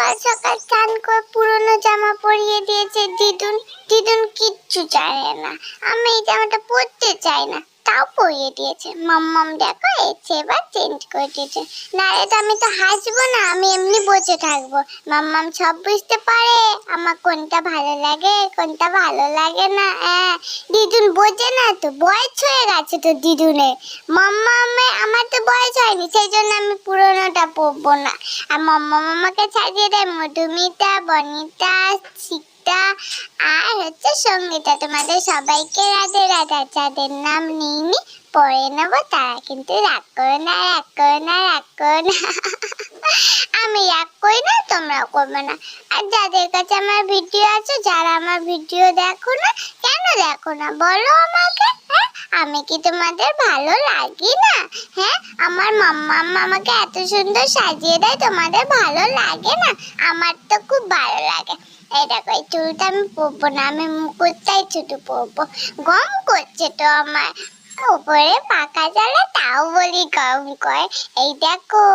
সকাল সকাল চান করে পুরনো জামা পরিয়ে দিয়েছে দিদুন। দিদুন কিচ্ছু জানে না। আমি এই জামাটা পরতে চাই না, তাও পরিয়ে দিয়েছে। মাম্মাম দেখো এসে এবার চেঞ্জ করে দিয়েছে। নাহলে তো আমি তো হাসবো না, আমি এমনি বসে থাকব। মাম্মাম সব বুঝতে পারে, আমার কোনটা ভালো লাগে, কোনটা ভালো লাগে না। হ্যাঁ দিদুন বোঝে না তো, বয়স হয়ে গেছে তো দিদুনের। মাম্মামে আমার তো বয়স হয়নি, সেই জন্য আমি পুরোনোটা পরবো না আর মাম্মা মামাকে সাজিয়ে দেয় মধুমিতা, বনিতা শিকটা আর হচ্ছে সঙ্গীতা। তোমাদের সবাইকে রাধে রাধা। যাদের নাম নিইনি পরে নেব, তারা কিন্তু রাগ করো না, রাগ করো না, রাগ করো না। আমি রাগ করি না, তোমরাও করবে না। আর যাদের কাছে আমার ভিডিও আছে, যারা আমার ভিডিও দেখো না, কেন দেখো না? বলো আমাকে। আমি কি তোমাদের ভালো লাগি না? হ্যাঁ আমার মাম্মা আমাকে এত সুন্দর সাজিয়ে দেয়, তোমাদের ভালো লাগে না? আমার তো খুব ভালো লাগে। এই দেখো, এই চুলটা আমি পরবো না, আমি মুকুটটাই ছুটু পরবো। গম করছে তো আমার। উপরে পাকা জ্বালা তাও বলি গম করে। এই দেখো,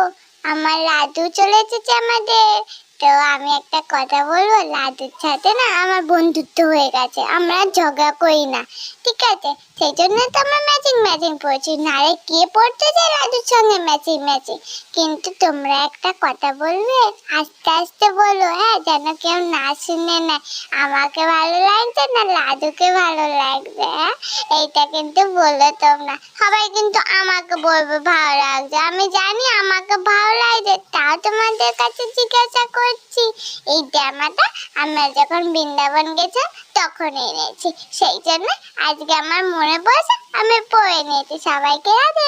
আমার লাড্ডু চলে এসেছে আমাদের। তো আমি একটা কথা বলব? লাড্ডুর সাথে না আমার বন্ধুত্ব হয়ে গেছে, আমরা ঝগড়া করি না, ঠিক আছে? সেই জন্য তো আমরা ম্যাচিং ম্যাচিং পড়ছি নারে কে পড়তে চায় লাড্ডুর সঙ্গে ম্যাচিং ম্যাচিং কিন্তু তোমরা একটা কথা বলবে? আস্তে আস্তে বলো হ্যাঁ? যেন কেউ না শুনে না আমাকে ভালো লাগছে না লাড্ডুকে ভালো লাগবে হ্যাঁ? এইটা কিন্তু বলল তোমরা। সবাই কিন্তু আমাকে বলবে ভালো লাগছে। আমি জানি আমাকে ভালো লাগছে। তাও তোমাদের কাছে জিজ্ঞাসা করছি। এই জামাটা আমরা যখন বৃন্দাবন গেছিলাম তখন এনেছি। সেই জন্য আজকে আমার মনে পড়েছে, আমি পরে নিয়েছি সবাইকে রাধে